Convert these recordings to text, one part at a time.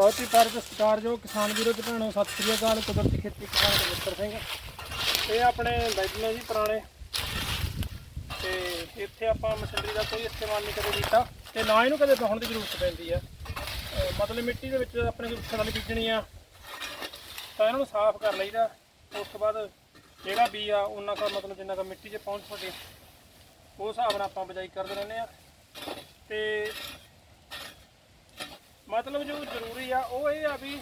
ਬਹੁਤ ਹੀ ਪਿਆਰੇ ਤੇ ਸਤਿਕਾਰਯੋਗ ਕਿਸਾਨ ਵੀਰੋ ਤੇ ਭੈਣੋ, ਸਤਿ ਸ੍ਰੀ ਅਕਾਲ, ਕੁਦਰਤੀ ਖੇਤੀ ਕਿਸਾਨ ਦਵਿੰਦਰ ਸਿੰਘ। ਇਹ ਆਪਣੇ ਬੈਡ ਨੇ ਜੀ ਪੁਰਾਣੇ। ਤੇ ਇੱਥੇ ਆਪਾਂ ਮਸ਼ੀਨਰੀ ਦਾ ਕੋਈ ਇਸਤੇਮਾਲ ਨਹੀਂ ਕਦੇ ਕੀਤਾ ਤੇ ਨਾ ਇਹਨੂੰ ਕਦੇ ਪਾਉਣ ਦੀ ਜ਼ਰੂਰਤ ਪੈਂਦੀ ਆ। ਮਤਲਬ ਮਿੱਟੀ ਦੇ ਵਿੱਚ ਆਪਣੇ ਕੋਈ ਫਸਲ ਬੀਜਣੀ ਆ, ਤਾਂ ਇਹਨਾਂ ਨੂੰ ਸਾਫ਼ ਕਰ ਲਈਦਾ। ਉਸ ਤੋਂ ਬਾਅਦ ਜਿਹੜਾ ਬੀ ਆ, ਉਹਨਾਂ ਦਾ ਮਤਲਬ ਜਿੰਨਾ ਕੁ ਮਿੱਟੀ 'ਚ ਪਹੁੰਚ ਸਕੇ, ਉਸ ਹਿਸਾਬ ਨਾਲ ਆਪਾਂ ਬਿਜਾਈ ਕਰਦੇ ਰਹਿੰਦੇ ਆ। ਤੇ ਮਤਲਬ ਜੋ ਜ਼ਰੂਰੀ ਆ, ਉਹ ਇਹ ਆ ਵੀ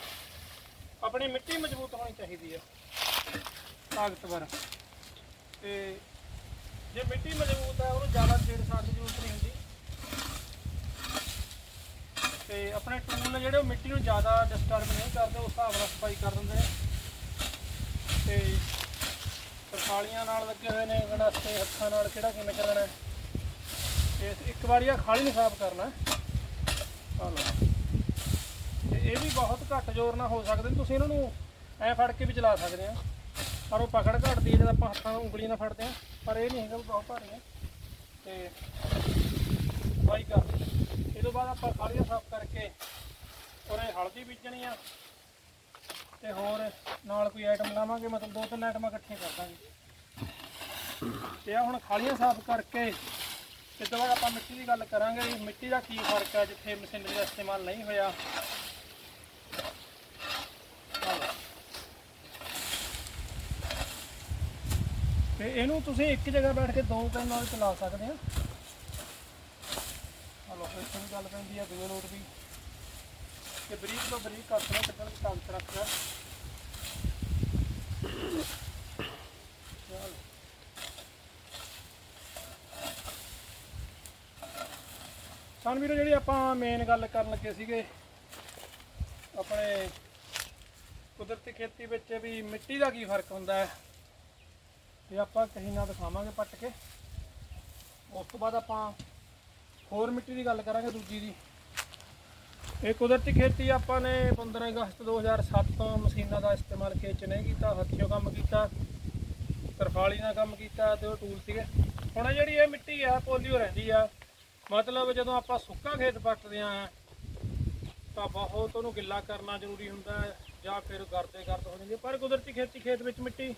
ਆਪਣੀ ਮਿੱਟੀ ਮਜ਼ਬੂਤ ਹੋਣੀ ਚਾਹੀਦੀ ਆ, ਤਾਕਤਵਰ। ਤੇ ਜੇ ਮਿੱਟੀ ਮਜ਼ਬੂਤ ਆ, ਉਹਨੂੰ ਜ਼ਿਆਦਾ ਛੇੜਛਾੜ ਦੀ ਜ਼ਰੂਰਤ ਨਹੀਂ ਹੁੰਦੀ। ਤੇ ਆਪਣੇ ਟੂਲ ਜਿਹੜੇ ਉਹ ਮਿੱਟੀ ਨੂੰ ਜ਼ਿਆਦਾ ਡਿਸਟਰਬ ਨਹੀਂ ਕਰਦੇ, ਉਸ ਹਿਸਾਬ ਨਾਲ ਸਫ਼ਾਈ ਕਰ ਦਿੰਦੇ ਨੇ। ਤੇ ਤਰਖਾਲੀਆਂ ਨਾਲ ਲੱਗੇ ਹੋਏ ਨੇ ਗਣਾਸੇ ਹੱਥਾਂ ਨਾਲ ਕਿਹੜਾ ਕਿਵੇਂ ਕਰਨਾ ਹੈ। ਇੱਕ ਵਾਰੀ ਆ ਖਾਲੀ ਨੂੰ ਸਾਫ਼ ਕਰਨਾ ਆ ਲਓ। ਇਹ ਵੀ ਬਹੁਤ ਘੱਟ ਜ਼ੋਰ ਨਾਲ ਹੋ ਸਕਦੇ ਨੇ। ਤੁਸੀਂ ਇਹਨਾਂ ਨੂੰ ਐ ਫੜ ਕੇ ਵੀ ਚਲਾ ਸਕਦੇ ਆ। ਪਰ ਉਹ ਪਕੜ ਘਟਦੀ ਹੈ ਜਦ ਆਪਾਂ ਹੱਥਾਂ ਨਾਲ ਉਂਗਲੀ ਨਾਲ ਫੜਦੇ ਆ। ਪਰ ਇਹ ਨਹੀਂ ਹੈਗਾ ਵੀ ਬਹੁਤ ਭਾਰੀ ਹੈ ਤੇ ਸਫ਼ਾਈ ਕਰ। ਇਹ ਤੋਂ ਬਾਅਦ ਆਪਾਂ ਖਾਲੀਆਂ ਸਾਫ਼ ਕਰਕੇ ਉਰੇ ਹਲਦੀ ਬੀਜਣੀ ਆ। ਤੇ ਹੋਰ ਨਾਲ ਕੋਈ ਆਈਟਮ ਲਾਵਾਂਗੇ, ਮਤਲਬ ਦੋ ਤਿੰਨ ਆਈਟਮਾਂ ਇਕੱਠੀਆਂ ਕਰ ਦਾਂਗੇ। ਤੇ ਆ ਹੁਣ ਖਾਲੀਆਂ ਸਾਫ਼ ਕਰਕੇ ਤੇ ਤੋਂ ਬਾਅਦ ਆਪਾਂ ਮਿੱਟੀ ਦੀ ਗੱਲ ਕਰਾਂਗੇ ਮਿੱਟੀ ਦਾ ਕੀ ਫ਼ਰਕ ਹੈ ਜਿੱਥੇ ਮਸ਼ੀਨਰੀ ਦਾ ਇਸਤੇਮਾਲ ਨਹੀਂ ਹੋਇਆ ਆਹ ਲਓ। ਤੇ ਇਹਨੂੰ ਤੁਸੀਂ ਇੱਕ ਜਗ੍ਹਾ ਬੈਠ ਕੇ ਦੋ ਕੰਨ ਨਾਲ ਚਲਾ ਸਕਦੇ ਆ। ਹਲੋ ਇੱਥੇ ਗੱਲ ਪੈਂਦੀ ਆ ਦੂਏ ਲੋਟ ਵੀ। ਕਿ ਬਰੀਕ ਤੋਂ ਬਰੀਕ ਕੱਟਣਾ ਕੱਟਣ ਦੀ ਤਾਕਤ ਰੱਖਦਾ ਸਾਨੂੰ ਵੀਰੋ, ਜਿਹੜੀ ਆਪਾਂ ਮੇਨ ਗੱਲ ਕਰਨ ਲੱਗੇ ਸੀਗੇ, ਆਪਣੇ ਕੁਦਰਤੀ ਖੇਤੀ ਵਿੱਚ ਵੀ ਮਿੱਟੀ ਦਾ ਕੀ ਫ਼ਰਕ ਹੁੰਦਾ ਹੈ? ਇਹ ਆਪਾਂ ਕਹੀਂ ਨਾ ਦਿਖਾਵਾਂਗੇ ਪੱਟ ਕੇ। ਉਸ ਤੋਂ ਬਾਅਦ ਆਪਾਂ ਹੋਰ ਮਿੱਟੀ ਦੀ ਗੱਲ ਕਰਾਂਗੇ ਦੂਜੀ ਦੀ। ਇਹ ਕੁਦਰਤੀ ਖੇਤੀ ਆਪਾਂ ਨੇ 15 ਅਗਸਤ 2007 ਤੋਂ ਮਸ਼ੀਨਾਂ ਦਾ ਇਸਤੇਮਾਲ ਖੇਤ 'ਚ ਨਹੀਂ ਕੀਤਾ, ਹੱਥੀਓ ਕੰਮ ਕੀਤਾ ਤਰਫਾਲੀ ਨਾਲ ਕੰਮ ਕੀਤਾ ਤੇ ਉਹ ਟੂਲ ਸੀਗੇ। ਹੁਣ ਇਹ ਜਿਹੜੀ ਇਹ ਮਿੱਟੀ ਆ, ਪੋਲੀਓ ਰਹਿੰਦੀ ਆ, ਮਤਲਬ ਜਦੋਂ ਆਪਾਂ ਸੁੱਕਾ ਖੇਤ ਪੱਟਦੇ ਆ, ਤਾਂ ਬਹੁਤ ਉਹਨੂੰ ਗਿੱਲਾ ਕਰਨਾ ਜ਼ਰੂਰੀ ਹੁੰਦਾ, ਜਾਂ ਫਿਰ ਗਰਦੇ ਗਰਦ ਹੋ ਜਾਂਦੀ ਪਰ ਕੁਦਰਤੀ ਖੇਤੀ ਖੇਤ ਵਿੱਚ ਮਿੱਟੀ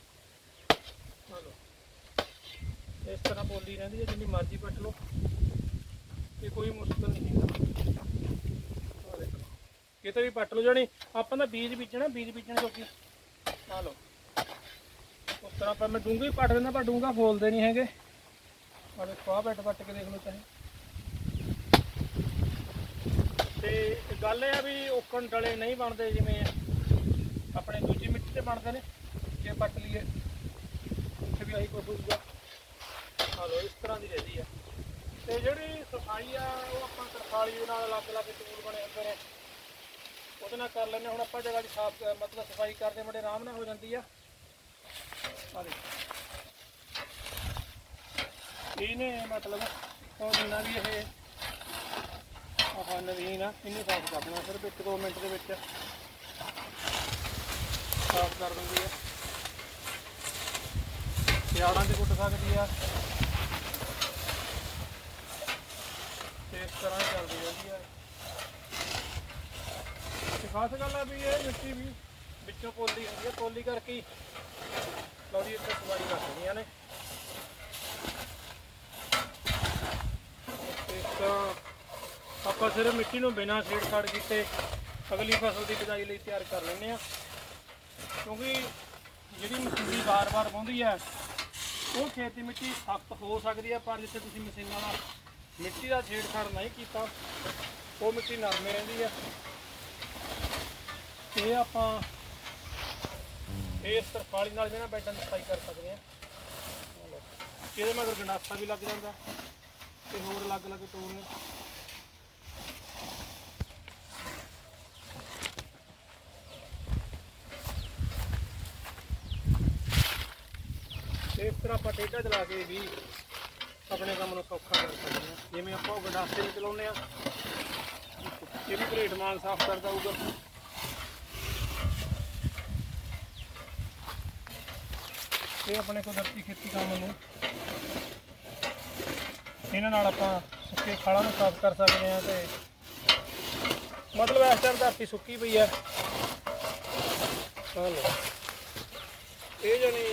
ਇਸ ਤਰ੍ਹਾਂ ਪੋਲੀ ਰਹਿੰਦੀ ਹੈ, ਜਿੰਨੀ ਮਰਜ਼ੀ ਪੱਟ ਲਓ। ਇਹ ਕੋਈ ਮੁਸ਼ਕਲ ਨਹੀਂ ਹੈਗਾ ਕਿਤੇ ਵੀ ਪੱਟ ਲਓ, ਜਾਣੀ ਆਪਾਂ ਦਾ ਬੀਜ ਬੀਜਣਾ, ਬੀਜ ਬੀਜਣ ਜੋਗੀ। ਆ ਲਓ। ਉਸ ਤਰ੍ਹਾਂ ਆਪਾਂ ਮੈਂ ਡੂੰਘੀ ਪੱਟ ਦਿੰਦਾ, ਪਰ ਡੂੰਘਾ ਫੋਲਦੇ ਨਹੀਂ ਹੈਗੇ। ਆ ਦੇਖੋ, ਆਹ ਬੈਟ ਪੱਟ ਕੇ ਦੇਖ ਲਓ ਚਾਹੇ ਤੇ ਗੱਲ ਇਹ ਆ ਵੀ ਓਕਣ ਡਲੇ ਨਹੀਂ ਬਣਦੇ, ਜਿਵੇਂ ਆਪਣੇ ਦੂਜੀ ਮਿੱਟੀ ਤੇ ਬਣਦੇ ਨੇ। ਜੇ ਪੱਟ ਲਈਏ। ਵੀ ਆਹੀ ਕੁਛ ਹੋਊਗਾ। ਆ ਲਓ, ਇਸ ਤਰ੍ਹਾਂ ਦੀ ਰਹਿੰਦੀ ਆ। ਤੇ ਜਿਹੜੀ ਸਫ਼ਾਈ ਆ, ਉਹ ਆਪਾਂ ਤਰਖਾਲੀ ਦੇ ਨਾਲ ਅਲੱਗ-ਅਲੱਗ ਟੂਲ ਬਣੇ ਹੁੰਦੇ ਨੇ। ਉਹਦੇ ਨਾਲ ਕਰ ਲੈਂਦੇ ਹੁਣ ਆਪਾਂ ਜਗ੍ਹਾ ਦੀ ਸਾਫ਼ ਮਤਲਬ ਸਫ਼ਾਈ ਕਰਦੇ ਬੜੇ ਆਰਾਮ ਨਾਲ ਹੋ ਜਾਂਦੀ ਆ। ਆ ਦੇਖੋ। ਇਹਨੇ ਮਤਲਬ ਉਹ ਜਿੰਨਾ ਵੀ ਇਹ ਆਹ ਨਵੀਨ ਆ, ਇਹਨੂੰ ਸਾਫ਼ ਕਰ ਦੇਣਾ। ਸਿਰਫ 1-2 ਮਿੰਟ ਦੇ ਵਿੱਚ ਸਾਫ਼ ਕਰ ਦਿੰਦੀ ਆ। ਸਿਆੜਾਂ 'ਚ ਕੁੱਟ ਸਕਦੀ ਆ। ਤੇ ਇਸ ਤਰ੍ਹਾਂ ਚੱਲਦੀ ਰਹਿੰਦੀ ਆ। ਤੇ ਖਾਸ ਗੱਲ ਆ ਵੀ ਇਹ ਮਿੱਟੀ ਵੀ ਵਿੱਚੋਂ ਪੋਲੀ ਹੁੰਦੀ ਆ, ਪੋਲੀ ਕਰਕੇ ਹੀ। ਲੌੜੀ ਇੱਥੇ ਸਵਾਈ ਰੱਖਦੀਆਂ ਨੇ। ਇਸ ਤਰ੍ਹਾਂ ਆਪਾਂ ਸਿਰਫ ਮਿੱਟੀ ਨੂੰ ਬਿਨਾਂ ਛੇੜਛਾੜ ਕੀਤੇ ਅਗਲੀ ਫਸਲ ਦੀ ਬਿਜਾਈ ਲਈ ਤਿਆਰ ਕਰ ਲੈਂਦੇ ਆ। ਕਿਉਂਕਿ ਜਿਹੜੀ ਮਸ਼ੀਨਰੀ ਵਾਰ-ਵਾਰ ਪਾਉਂਦੀ ਹੈ ਉਹ ਖੇਤ ਦੀ ਮਿੱਟੀ ਸਖਤ ਹੋ ਸਕਦੀ ਹੈ ਪਰ ਜਿੱਥੇ ਤੁਸੀਂ ਮਸ਼ੀਨਾਂ ਨਾਲ ਮਿੱਟੀ ਦਾ ਛੇੜਛਾੜ ਨਹੀਂ ਕੀਤਾ, ਉਹ ਮਿੱਟੀ ਨਰਮੇ ਰਹਿੰਦੀ ਹੈ ਇਹ ਆਪਾਂ ਇਸ ਤਰਫਾਲੀ ਨਾਲ ਵੀ ਨਾ ਬੈਡਾਂ ਸਫ਼ਾਈ ਕਰ ਸਕਦੇ ਆ। ਇਹਦੇ ਮਗਰ ਗੰਡਾਸਾ ਵੀ ਲੱਗ ਜਾਂਦਾ ਤੇ ਹੋਰ ਅਲੱਗ-ਅਲੱਗ ਟੂਲ ਨੇ। ਤੇ ਇਸ ਤਰ੍ਹਾਂ ਆਪਾਂ ਟੇਢਾ ਚਲਾ ਕੇ ਵੀ ਆਪਣੇ ਕੰਮ ਨੂੰ ਸੌਖਾ ਕਰ ਸਕਦੇ ਹਾਂ। ਜਿਵੇਂ ਆਪਾਂ ਉਹ ਗੰਡਾਸੇ ਨੂੰ ਚਲਾਉਂਦੇ ਆ ਇਹ ਵੀ ਘਰੇਟ ਮਾਲ ਸਾਫ਼ ਕਰਦਾ ਹੋਊਗਾ ਇਹ ਆਪਣੇ ਕੁਦਰਤੀ ਖੇਤੀ ਕੰਮ ਨੂੰ ਇਹਨਾਂ ਨਾਲ ਆਪਾਂ ਸੁੱਕੇ ਖਾਲਾਂ ਨੂੰ ਸਾਫ਼ ਕਰ ਸਕਦੇ ਹਾਂ ਤੇ ਮਤਲਬ ਇਸ ਟਾਈਮ ਧਰਤੀ ਸੁੱਕੀ ਪਈ ਆ ਆਹ ਇਹ ਜਾਨੀ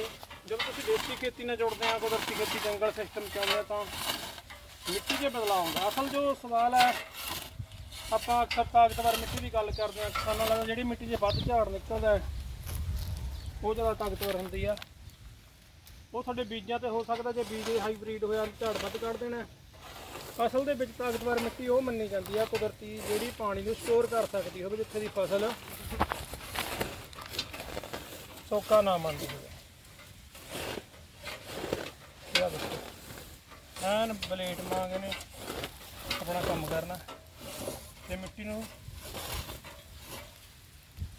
ਜਦੋਂ ਤੁਸੀਂ ਦੇਸੀ ਖੇਤੀ ਨਾਲ ਜੁੜਦੇ ਆ ਕੁਦਰਤੀ ਖੇਤੀ ਜੰਗਲ ਸਿਸਟਮ ਚ ਆਉਂਦੇ ਆ, ਤਾਂ ਮਿੱਟੀ 'ਚ ਬਦਲਾਅ ਆਉਂਦਾ। ਅਸਲ ਜੋ ਸਵਾਲ ਹੈ, ਆਪਾਂ ਅਕਸਰ ਤਾਕਤਵਰ ਮਿੱਟੀ ਦੀ ਗੱਲ ਕਰਦੇ ਆ, ਕਿਸਾਨਾਂ ਨਾਲ ਜਿਹੜੀ ਮਿੱਟੀ 'ਚ ਵੱਧ ਝਾੜ ਨਿਕਲਦਾ ਉਹ ਜ਼ਿਆਦਾ ਤਾਕਤਵਰ ਹੁੰਦੀ ਆ। ਉਹ ਤੁਹਾਡੇ ਬੀਜਾਂ ਤੇ ਹੋ ਸਕਦਾ ਜੇ ਬੀਜ ਹਾਈਬ੍ਰਿਡ ਹੋਇਆ, ਝਾੜ ਵੱਧ ਕੱਢ ਦੇਣਾ ਫਸਲ ਦੇ ਵਿੱਚ ਤਾਕਤਵਰ ਮਿੱਟੀ ਉਹ ਮੰਨੀ ਜਾਂਦੀ ਆ, ਕੁਦਰਤੀ ਜਿਹੜੀ ਪਾਣੀ ਨੂੰ ਸਟੋਰ ਕਰ ਸਕਦੀ ਹੋਵੇ, ਜਿੱਥੇ ਦੀ ਫਸਲ ਸੋਕਾ ਨਾ ਮੰਨਦੀ ਹੋਵੇ ਇਹ ਆ ਦੇਖੋ ਐਨ ਬਲੇਡ ਮਾਂਗੇ ਨੇ, ਆਪਣਾ ਕੰਮ ਕਰਨਾ। ਤੇ ਮਿੱਟੀ ਨੂੰ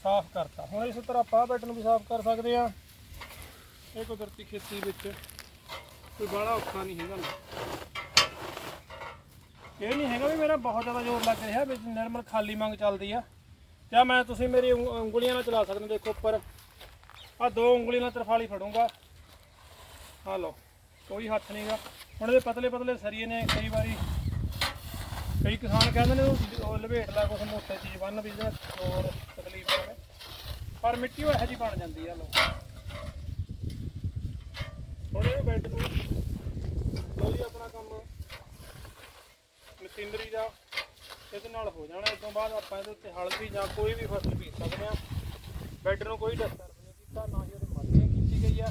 ਸਾਫ਼ ਕਰਤਾ। ਹੁਣ ਇਸ ਤਰ੍ਹਾਂ ਪਾਹ ਬੈਟ ਨੂੰ ਵੀ ਸਾਫ਼ ਕਰ ਸਕਦੇ ਆ ਇਹ ਕੁਦਰਤੀ ਖੇਤੀ ਵਿੱਚ ਕੋਈ ਬੜਾ ਔਖਾ ਨਹੀਂ ਹੈਗਾ ਇਹ ਨਹੀਂ ਹੈਗਾ ਵੀ ਮੇਰਾ ਬਹੁਤ ਜ਼ਿਆਦਾ ਜ਼ੋਰ ਲੱਗ ਰਿਹਾ ਵਿੱਚ ਨਰਮਲ ਖਾਲੀ ਮੰਗ ਚੱਲਦੀ ਆ। ਜਾਂ ਮੈਂ ਤੁਸੀਂ ਮੇਰੀ ਉਂਗ- ਉਂਗਲੀਆਂ ਨਾਲ ਚਲਾ ਸਕਦੇ ਹੋ, ਦੇਖੋ ਉੱਪਰ। ਆ ਦੋ ਉਂਗਲੀ ਨਾਲ ਤਰਫਾਲੀ ਫੜੂੰਗਾ। ਆ ਲਓ। ਕੋਈ ਹੱਥ ਨਹੀਂਗਾ। ਹੁਣ ਇਹਦੇ ਪਤਲੇ ਪਤਲੇ ਸਰੀਏ ਨੇ ਕਈ ਵਾਰੀ ਕਈ ਕਿਸਾਨ ਕਹਿੰਦੇ ਨੇ ਉਹ- ਉਹ ਲਵੇਟ ਲਾ ਕੁਛ ਮੋਟੇ ਚੀਜ਼ ਬੰਨ ਵੀ ਜਿਹੜਾ ਹੋਰ ਤਕਲੀਫ ਹੋਵੇ ਪਰ ਮਿੱਟੀ ਉਹ ਇਹੋ ਜਿਹੀ ਬਣ ਜਾਂਦੀ ਆ ਲੋ ਥੋੜੇ ਜਿਹੇ ਬੈੱਡ ਨੂੰ ਲੋਈ ਆਪਣਾ ਕੰਮ। ਮਸ਼ੀਨਰੀ ਦਾ ਇਹਦੇ ਨਾਲ ਹੋ ਜਾਣਾ। ਇਸ ਤੋਂ ਬਾਅਦ ਆਪਾਂ ਇਹਦੇ ਉੱਤੇ ਹਲਦੀ ਜਾਂ ਕੋਈ ਵੀ ਫਸਲ ਬੀਜ ਸਕਦੇ ਆ ਬੈੱਡ ਨੂੰ ਕੋਈ ਡਿਸਟਰਬ ਨਹੀਂ ਕੀਤਾ, ਨਾ ਹੀ ਉਹਦੀ ਮਾਰਕਿੰਗ ਕੀਤੀ ਗਈ ਆ।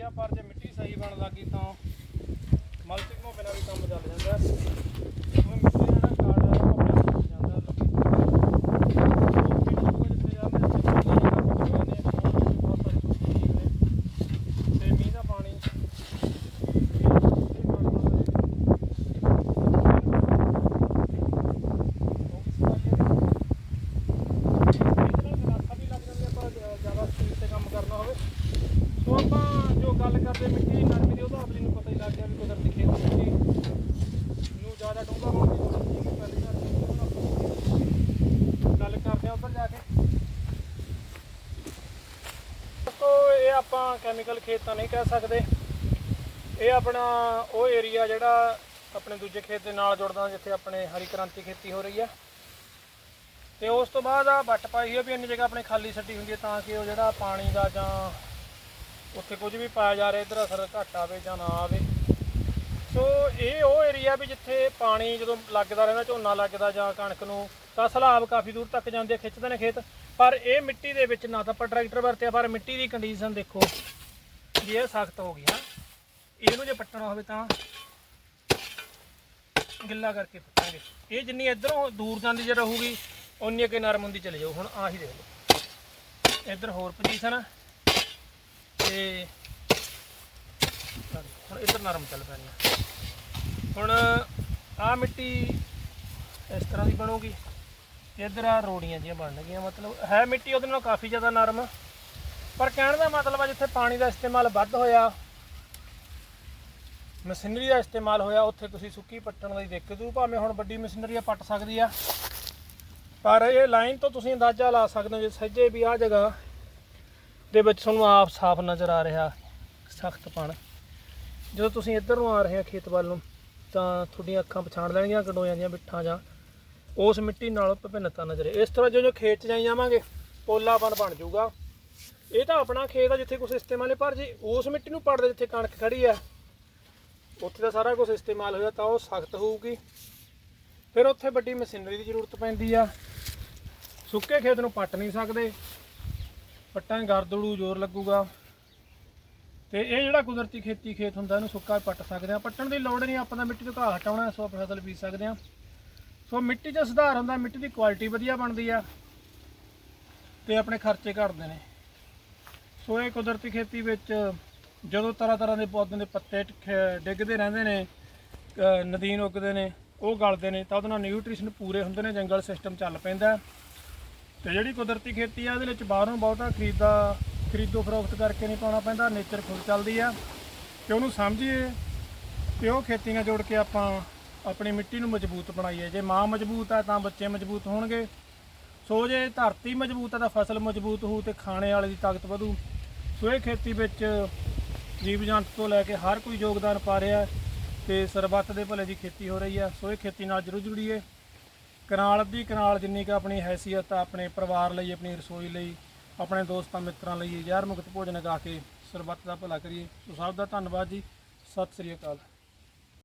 ਆ ਪਰ ਜੇ ਮਿੱਟੀ ਸਹੀ ਬਣ ਲੱਗੀ ਤਾਂ ਮਲਚਿੰਗ ਤੋਂ ਬਿਨਾਂ ਵੀ ਕੰਮ ਚੱਲ ਜਾਂਦਾ ਉਹ ਮਿੱਟੀ ਦਾ ਜਿਹੜਾ ਕਾਰਡ ਹੈ ਉਹ ਆਪਣੇ ਆਪ ਬਣ ਜਾਂਦਾ ਲੋਕੀ ਲੋਕੀ ਨੂੰ ਕੋਈ ਜਿੱਥੇ ਜਾਂਦੇ ਨੇ ਉੱਥੇ ਪਾਣੀ ਦਾ ਕੰਮ ਕਰਦੇ ਨੇ, ਬਹੁਤ ਸਾਰੇ ਲੋਕੀ ਜੀਵ ਨੇ ਤੇ ਮੀਂਹ ਦਾ ਪਾਣੀ ਇਹ ਉੱਥੇ ਪਾਣੀ ਨਾਲ ਉਹ ਕਿਸੇ ਦਾ ਇਹ ਵੀ ਲੱਗ ਜਾਂਦੀ ਆ ਪਰ ਜ਼ਿਆਦਾ ਸਪੀਡ ਤੇ ਕੰਮ ਕਰਨਾ ਹੋਵੇ ਸੋ ਆਪਾਂ ਜੋ ਗੱਲ ਮਿੱਟੀ ਦੀ ਨਰਮੀ ਦੀ ਉਹ ਤਾਂ ਆਪਣੀ ਨੂੰ ਪਤਾ ਹੀ ਲੱਗ ਗਿਆ ਵੀ ਕੁਦਰਤੀ ਖੇਤੀ ਮਿੱਟੀ ਨੂੰ ਜ਼ਿਆਦਾ ਡੂੰਘਾ ਹੋਣ ਦੀ ਲੋੜ ਨਹੀਂ ਹੈ ਪਹਿਲੀ ਗੱਲ ਗੱਲ ਕਰਦੇ ਆ ਉੱਧਰ ਜਾ ਕੇ। ਤੋ ਇਹ ਆਪਾਂ ਕੈਮੀਕਲ ਖੇਤ ਤਾਂ ਨਹੀਂ ਕਹਿ ਸਕਦੇ। ਇਹ ਆਪਣਾ ਉਹ ਏਰੀਆ ਜਿਹੜਾ ਆਪਣੇ ਦੂਜੇ ਖੇਤ ਦੇ ਨਾਲ ਜੁੜਦਾ, ਜਿੱਥੇ ਆਪਣੇ ਹਰੀ ਕ੍ਰਾਂਤੀ ਖੇਤੀ ਹੋ ਰਹੀ ਆ। ਤੇ ਉਸ ਤੋਂ ਬਾਅਦ ਆ ਵੱਟ ਪਾਈ ਹੈ ਵੀ ਇੰਨੀ ਜਗ੍ਹਾ ਆਪਣੇ ਖਾਲੀ ਛੱਡੀ ਹੁੰਦੀ ਹੈ ਤਾਂ ਕਿ ਉਹ ਜਿਹੜਾ ਪਾਣੀ ਦਾ ਜਾਂ ਉੱਥੇ ਕੁਝ ਵੀ ਪਾਇਆ ਜਾ ਰਿਹਾ, ਇਧਰ ਅਸਰ ਘੱਟ ਆਵੇ ਜਾਂ ਨਾ ਆਵੇ। ਸੋ ਇਹ ਉਹ ਏਰੀਆ ਵੀ ਜਿੱਥੇ ਪਾਣੀ ਜਦੋਂ ਲੱਗਦਾ ਰਹਿੰਦਾ, ਝੋਨਾ ਲੱਗਦਾ ਜਾਂ ਕਣਕ ਨੂੰ, ਤਾਂ ਸਲਾਬ ਕਾਫੀ ਦੂਰ ਤੱਕ ਜਾਂਦੇ ਖਿੱਚਦੇ ਨੇ ਖੇਤ। ਪਰ ਇਹ ਮਿੱਟੀ ਦੇ ਵਿੱਚ ਨਾ ਤਾਂ ਆਪਾਂ ਟਰੈਕਟਰ ਵਰਤਿਆ, ਪਰ ਮਿੱਟੀ ਦੀ ਕੰਡੀਸ਼ਨ ਦੇਖੋ ਵੀ ਇਹ ਸਖਤ ਹੋ ਗਈ ਹਾਂ ਇਹਨੂੰ ਜੇ ਪੱਟਣਾ ਹੋਵੇ ਤਾਂ ਗਿੱਲਾ ਕਰਕੇ ਪੱਟਾਂਗੇ। ਇਹ ਜਿੰਨੀ ਇਧਰੋਂ ਦੂਰ ਜਾਂਦੀ ਜੇ ਰਹੂਗੀ ਉਨੀ ਅੱਗੇ ਨਰਮ ਹੁੰਦੀ ਚਲੇ ਜਾਊ। ਹੁਣ ਆਹੀ ਦੇਖ ਲਓ। ਇੱਧਰ ਹੋਰ ਪੋਜੀਸ਼ਨ ਆ। ਤੇ ਹੁਣ ਇੱਧਰ ਨਰਮ ਚੱਲ ਪੈਣੀ ਹੁਣ ਆ ਮਿੱਟੀ ਇਸ ਤਰ੍ਹਾਂ ਦੀ ਬਣੂਗੀ। ਤੇ ਇੱਧਰ ਆ ਰੋੜੀਆਂ ਜਿਹੀਆਂ ਬਣਨਗੀਆਂ ਮਤਲਬ ਹੈ ਮਿੱਟੀ ਉਹਦੇ ਨਾਲ ਕਾਫੀ ਜ਼ਿਆਦਾ ਨਰਮ। ਪਰ ਕਹਿਣ ਦਾ ਮਤਲਬ ਆ ਜਿੱਥੇ ਪਾਣੀ ਦਾ ਇਸਤੇਮਾਲ ਵੱਧ ਹੋਇਆ, ਮਸ਼ੀਨਰੀ ਦਾ ਇਸਤੇਮਾਲ ਹੋਇਆ, ਉੱਥੇ ਤੁਸੀਂ ਸੁੱਕੀ ਪੱਟਣ ਦੀ ਦੇਖਦੇ ਹੋਊ ਭਾਵੇਂ ਹੁਣ ਵੱਡੀ ਮਸ਼ੀਨਰੀ ਆ, ਪੱਟ ਸਕਦੀ ਆ। ਪਰ ਇਹ ਲਾਈਨ ਤੋਂ ਤੁਸੀਂ ਅੰਦਾਜ਼ਾ ਲਾ ਸਕਦੇ ਹੋ, ਜੇ ਸੱਜੇ ਵੀ ਆ ਜਗ੍ਹਾ ਦੇ ਵਿੱਚ ਤੁਹਾਨੂੰ ਆਪ ਸਾਫ਼ ਨਜ਼ਰ ਆ ਰਿਹਾ, ਸਖਤ ਪਣ। ਜਦੋਂ ਤੁਸੀਂ ਇੱਧਰ ਨੂੰ ਆ ਰਹੇ ਆ ਖੇਤ ਵੱਲ ਨੂੰ, ਤਾਂ ਤੁਹਾਡੀਆਂ ਅੱਖਾਂ ਪਛਾਣ ਲੈਣਗੀਆਂ ਗੰਡੋਇਆਂ ਦੀਆਂ ਬਿੱਠਾਂ ਜਾਂ ਉਸ ਮਿੱਟੀ ਨਾਲ ਵਿਭਿੰਨਤਾ ਨਜ਼ਰ ਇਸ ਤਰ੍ਹਾਂ ਜਦੋਂ ਖੇਤ 'ਚ ਜਾਈ ਜਾਵਾਂਗੇ ਪੋਲਾਪਨ ਬਣ ਜਾਊਗਾ। ਇਹ ਤਾਂ ਆਪਣਾ ਖੇਤ ਆ ਜਿੱਥੇ ਕੁਝ ਇਸਤੇਮਾਲ ਹੈ ਪਰ ਜੇ ਉਸ ਮਿੱਟੀ ਨੂੰ ਪੜਦੇ ਜਿੱਥੇ ਕਣਕ ਖੜੀ ਆ, ਉੱਥੇ ਤਾਂ ਸਾਰਾ ਕੁਝ ਇਸਤੇਮਾਲ ਹੋਇਆ, ਤਾਂ ਉਹ ਸਖਤ ਹੋਊਗੀ। ਫਿਰ ਉੱਥੇ ਵੱਡੀ ਮਸ਼ੀਨਰੀ ਦੀ ਜ਼ਰੂਰਤ ਪੈਂਦੀ ਆ। ਸੁੱਕੇ ਖੇਤ ਨੂੰ ਪੱਟ ਨਹੀਂ ਸਕਦੇ। ਪੱਟਾਂ ਗਰਦੜੂ ਜ਼ੋਰ ਲੱਗੂਗਾ। ਤੇ ਇਹ ਜਿਹੜਾ ਕੁਦਰਤੀ ਖੇਤੀ ਖੇਤ ਹੁੰਦਾ, ਇਹਨੂੰ ਸੁੱਕਾ ਪੱਟ ਸਕਦੇ ਆ ਪੱਟਣ ਦੀ ਲੋੜ ਨਹੀਂ, ਆਪਾਂ ਤਾਂ ਮਿੱਟੀ ਤੋਂ ਘਾਹ ਹਟਾਉਣਾ, ਸੋ ਫਸਲ ਬੀਜ ਸਕਦੇ ਆ ਸੋ ਮਿੱਟੀ 'ਚ ਸੁਧਾਰ ਹੁੰਦਾ, ਮਿੱਟੀ ਦੀ ਕੁਆਲਿਟੀ ਵਧੀਆ ਬਣਦੀ ਆ ਤੇ ਆਪਣੇ ਖਰਚੇ ਘਟਦੇ ਨੇ। ਸੋ ਇਹ ਕੁਦਰਤੀ ਖੇਤੀ ਵਿੱਚ ਜਦੋਂ ਤਰ੍ਹਾਂ ਤਰ੍ਹਾਂ ਦੇ ਪੌਦਿਆਂ ਦੇ ਪੱਤੇ ਖ- ਡਿੱਗਦੇ ਰਹਿੰਦੇ ਨੇ ਨਦੀਨ ਉੱਗਦੇ ਨੇ, ਉਹ ਗਲਦੇ ਨੇ, ਤਾਂ ਉਹਦੇ ਨਾਲ ਨਿਊਟ੍ਰੀਸ਼ਨ ਪੂਰੇ ਹੁੰਦੇ ਨੇ, ਜੰਗਲ ਸਿਸਟਮ ਚੱਲ ਪੈਂਦਾ। ਤੇ ਜਿਹੜੀ ਕੁਦਰਤੀ ਖੇਤੀ ਆ ਉਹਦੇ ਵਿੱਚ ਬਾਹਰੋਂ ਬਹੁਤਾ ਖਰੀਦਾ, ਖਰੀਦੋ ਫਰੋਖਤ ਕਰਕੇ ਨਹੀਂ ਪਾਉਣਾ ਪੈਂਦਾ ਨੇਚਰ ਖੁਦ ਚੱਲਦੀ ਆ। ਤੇ ਉਹਨੂੰ ਸਮਝੀਏ ਤੇ ਉਹ ਖੇਤੀ ਨਾਲ ਜੋੜ ਕੇ ਆਪਾਂ ਆਪਣੀ ਮਿੱਟੀ ਨੂੰ ਮਜ਼ਬੂਤ ਬਣਾਈਏ। ਜੇ ਮਾਂ ਮਜ਼ਬੂਤ ਆ, ਤਾਂ ਬੱਚੇ ਮਜ਼ਬੂਤ ਹੋਣਗੇ। ਸੋ ਜੇ ਧਰਤੀ ਮਜ਼ਬੂਤ ਆ, ਤਾਂ ਫਸਲ ਮਜ਼ਬੂਤ ਹੋਊ ਤੇ ਖਾਣੇ ਵਾਲੇ ਦੀ ਤਾਕਤ ਵਧੂ। ਸੋ ਇਹ ਖੇਤੀ ਵਿੱਚ ਜੀਵ ਜੰਤ ਤੋਂ ਲੈ ਕੇ ਹਰ ਕੋਈ ਯੋਗਦਾਨ ਪਾ ਰਿਹਾ ਹੈ ਤੇ ਸਰਬੱਤ ਦੇ ਭਲੇ ਦੀ ਖੇਤੀ ਹੋ ਰਹੀ ਆ। ਸੋ ਇਹ ਖੇਤੀ ਨਾਲ ਜ਼ਰੂਰ ਜੁੜੀਏ। ਕਨਾਲ ਅੱਧੀ ਕਨਾਲ ਜਿੰਨੀ ਕੁ ਆਪਣੀ ਹੈਸੀਅਤ ਆ, ਆਪਣੇ ਪਰਿਵਾਰ ਲਈ, ਆਪਣੀ ਰਸੋਈ ਲਈ, ਆਪਣੇ ਦੋਸਤਾਂ ਮਿੱਤਰਾਂ ਲਈ ਜ਼ਹਿਰ ਮੁਕਤ ਭੋਜਨ ਗਾ ਕੇ ਸਰਬੱਤ ਦਾ ਭਲਾ ਕਰੀਏ। ਸੋ ਸਭ ਦਾ ਧੰਨਵਾਦ ਜੀ। ਸਤਿ ਸ੍ਰੀ ਅਕਾਲ।